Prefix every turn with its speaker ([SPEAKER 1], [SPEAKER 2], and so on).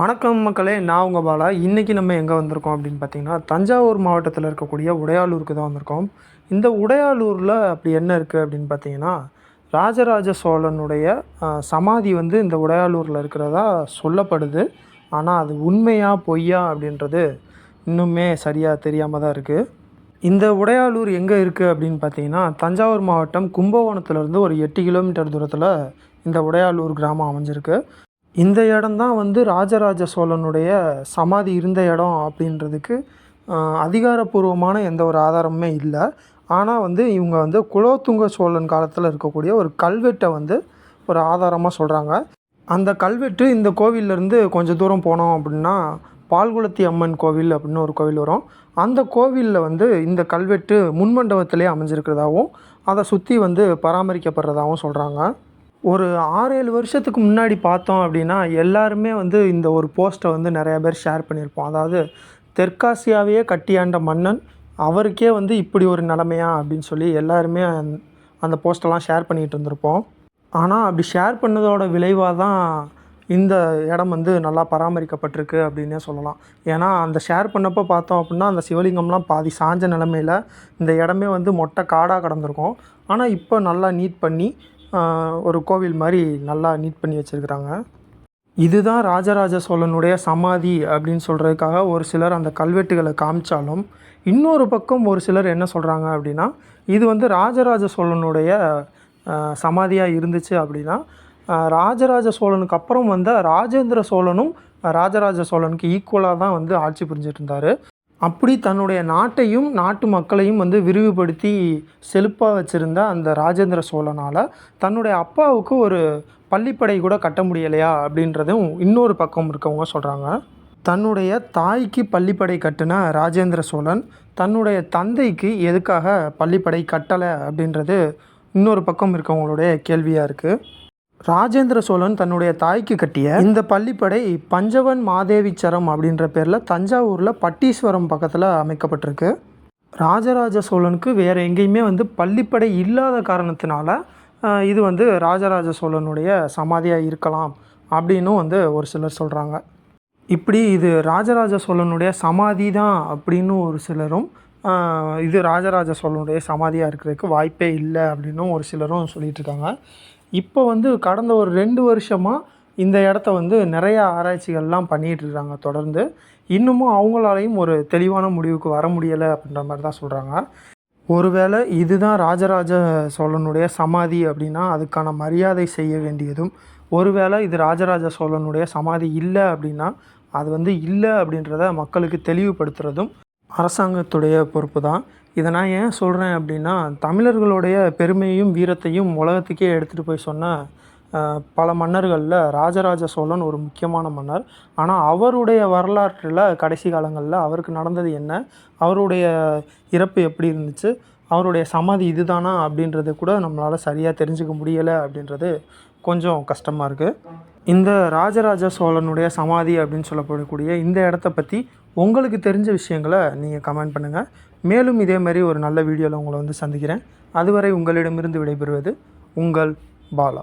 [SPEAKER 1] வணக்கம் மக்களே நான் உங்கள் பாலா. இன்றைக்கி நம்ம எங்கே வந்திருக்கோம் அப்படின்னு பார்த்தீங்கன்னா தஞ்சாவூர் மாவட்டத்தில் இருக்கக்கூடிய உடையாளூருக்கு தான் வந்திருக்கோம். இந்த உடையாலூரில் அப்படி என்ன இருக்குது அப்படின்னு பார்த்தீங்கன்னா ராஜராஜ சோழனுடைய சமாதி வந்து இந்த உடையாலூரில் இருக்கிறதா சொல்லப்படுது. ஆனால் அது உண்மையா பொய்யா அப்படின்றது இன்னுமே சரியாக தெரியாமல் தான் இருக்குது இந்த உடையாளூர் எங்கே இருக்குது அப்படின்னு பார்த்தீங்கன்னா தஞ்சாவூர் மாவட்டம் கும்பகோணத்துலேருந்து ஒரு எட்டு கிலோமீட்டர் தூரத்தில் இந்த உடையாளூர் கிராமம் அமைஞ்சிருக்கு. இந்த இடம்தான் வந்து ராஜராஜ சோழனுடைய சமாதி இருந்த இடம் அப்படின்றதுக்கு அதிகாரப்பூர்வமான எந்த ஒரு ஆதாரமுமே இல்லை. ஆனால் வந்து இவங்க வந்து குலோத்துங்க சோழன் காலத்தில் இருக்கக்கூடிய ஒரு கல்வெட்டை வந்து ஒரு ஆதாரமாக சொல்கிறாங்க அந்த கல்வெட்டு இந்த கோவில்லேருந்து கொஞ்சம் தூரம் போனோம் அப்படின்னா பால்குளத்தி அம்மன் கோவில் அப்படின்னு ஒரு கோவில் வரும். அந்த கோவிலில் வந்து இந்த கல்வெட்டு முன்மண்டபத்திலே அமைஞ்சிருக்கிறதாகவும் அதை சுற்றி வந்து பராமரிக்கப்படுறதாகவும் சொல்கிறாங்க ஒரு ஆறு ஏழு வருஷத்துக்கு முன்னாடி பார்த்தோம் அப்படின்னா எல்லாருமே வந்து இந்த ஒரு போஸ்ட்டை வந்து நிறையா பேர் ஷேர் பண்ணியிருப்போம். அதாவது தெற்காசியாவையே கட்டியாண்ட மன்னன் அவருக்கே வந்து இப்படி ஒரு நிலமையா அப்படின்னு சொல்லி எல்லாருமே அந்த- அந்த போஸ்டெல்லாம் ஷேர் பண்ணிகிட்டு இருந்திருப்போம். ஆனால் அப்படி ஷேர் பண்ணதோட விளைவாக தான் இந்த இடம் வந்து நல்லா பராமரிக்கப்பட்டிருக்கு அப்படின்னே சொல்லலாம். ஏன்னா அந்த ஷேர் பண்ணப்போ பார்த்தோம் அப்படின்னா அந்த சிவலிங்கம்லாம் பாதி சாஞ்ச நிலமையில இந்த இடமே வந்து மொட்டை காடாக கடந்திருக்கும். ஆனால் இப்போ நல்லா நீட் பண்ணி ஒரு கோவில் மாதிரி நல்லா நீட் பண்ணி வச்சுருக்குறாங்க. இதுதான் ராஜராஜ சோழனுடைய சமாதி அப்படின்னு சொல்கிறதுக்காக ஒரு சிலர் அந்த கல்வெட்டுகளை காமிச்சாலும் இன்னொரு பக்கம் ஒரு சிலர் என்ன சொல்கிறாங்க அப்படின்னா இது வந்து ராஜராஜ சோழனுடைய சமாதியாக இருந்துச்சு அப்படின்னா ராஜராஜ சோழனுக்கு அப்புறம் வந்த ராஜேந்திர சோழனும் ராஜராஜ சோழனுக்கு ஈக்குவலாக தான் வந்து ஆட்சி புரிஞ்சிட்டு இருந்தார். அப்படி தன்னுடைய நாட்டையும் நாட்டு மக்களையும் வந்து விரிவுபடுத்தி செழிப்பாக வச்சுருந்த அந்த ராஜேந்திர சோழனால் தன்னுடைய அப்பாவுக்கு ஒரு பள்ளிப்படை கூட கட்ட முடியலையா அப்படின்றதும் இன்னொரு பக்கம் இருக்கவங்க சொல்கிறாங்க தன்னுடைய தாய்க்கு பள்ளிப்படை கட்டின ராஜேந்திர சோழன் தன்னுடைய தந்தைக்கு எதுக்காக பள்ளிப்படை கட்டலை அப்படின்றது இன்னொரு பக்கம் இருக்கவங்களுடைய கேள்வியாக இருக்குது ராஜேந்திர சோழன் தன்னுடைய தாய்க்கு கட்டிய இந்த பள்ளிப்படை பஞ்சவன் மாதேவிச்சரம் அப்படின்ற பேரில் தஞ்சாவூரில் பட்டீஸ்வரம் பக்கத்தில் அமைக்கப்பட்டிருக்கு. ராஜராஜ சோழனுக்கு வேறு எங்கேயுமே வந்து பள்ளிப்படை இல்லாத காரணத்தினால இது வந்து ராஜராஜ சோழனுடைய சமாதியாக இருக்கலாம் அப்படின்னும் வந்து ஒரு சிலர் சொல்கிறாங்க இப்படி இது ராஜராஜ சோழனுடைய சமாதி தான் அப்படின்னு ஒரு சிலரும் இது ராஜராஜ சோழனுடைய சமாதியாக இருக்கிறதுக்கு வாய்ப்பே இல்லை அப்படின்னும் ஒரு சிலரும் சொல்லிகிட்ருக்காங்க இப்போ வந்து கடந்த ஒரு ரெண்டு வருஷமாக இந்த இடத்த வந்து நிறைய ஆராய்ச்சிகள்லாம் பண்ணிகிட்ருக்காங்க தொடர்ந்து. இன்னமும் அவங்களாலையும் ஒரு தெளிவான முடிவுக்கு வர முடியலை அப்படின்ற மாதிரி தான் சொல்கிறாங்க ஒருவேளை இதுதான் ராஜராஜ சோழனுடைய சமாதி அப்படின்னா அதுக்கான மரியாதை செய்ய வேண்டியதும் ஒருவேளை இது ராஜராஜ சோழனுடைய சமாதி இல்லை அப்படின்னா அது வந்து இல்லை அப்படின்றத மக்களுக்கு தெளிவுபடுத்துகிறதும் அரசாங்கத்துடைய பொறுப்பு தான். இதை நான் ஏன் சொல்கிறேன் அப்படின்னா தமிழர்களுடைய பெருமையும் வீரத்தையும் உலகத்துக்கே எடுத்துகிட்டு போய் சொன்ன பல மன்னர்களில் ராஜராஜ சோழன் ஒரு முக்கியமான மன்னர். ஆனால் அவருடைய வரலாற்றில் கடைசி காலங்களில் அவருக்கு நடந்தது என்ன? அவருடைய இறப்பு எப்படி இருந்துச்சு? அவருடைய சமாதி இதுதானா அப்படின்றது கூட நம்மளால் சரியாக தெரிஞ்சுக்க முடியலை அப்படின்றது கொஞ்சம் கஷ்டமாக இருக்குது இந்த ராஜராஜ சோழனுடைய சமாதி அப்படின்னு சொல்லப்படக்கூடிய இந்த இடத்த பற்றி உங்களுக்கு தெரிஞ்ச விஷயங்களை நீங்கள் கமெண்ட் பண்ணுங்கள் மேலும் இதே மாதிரி ஒரு நல்ல வீடியோவில் உங்களை வந்து சந்திக்கிறேன். அதுவரை உங்களிடமிருந்து விடைபெறுவது உங்கள் பாலா.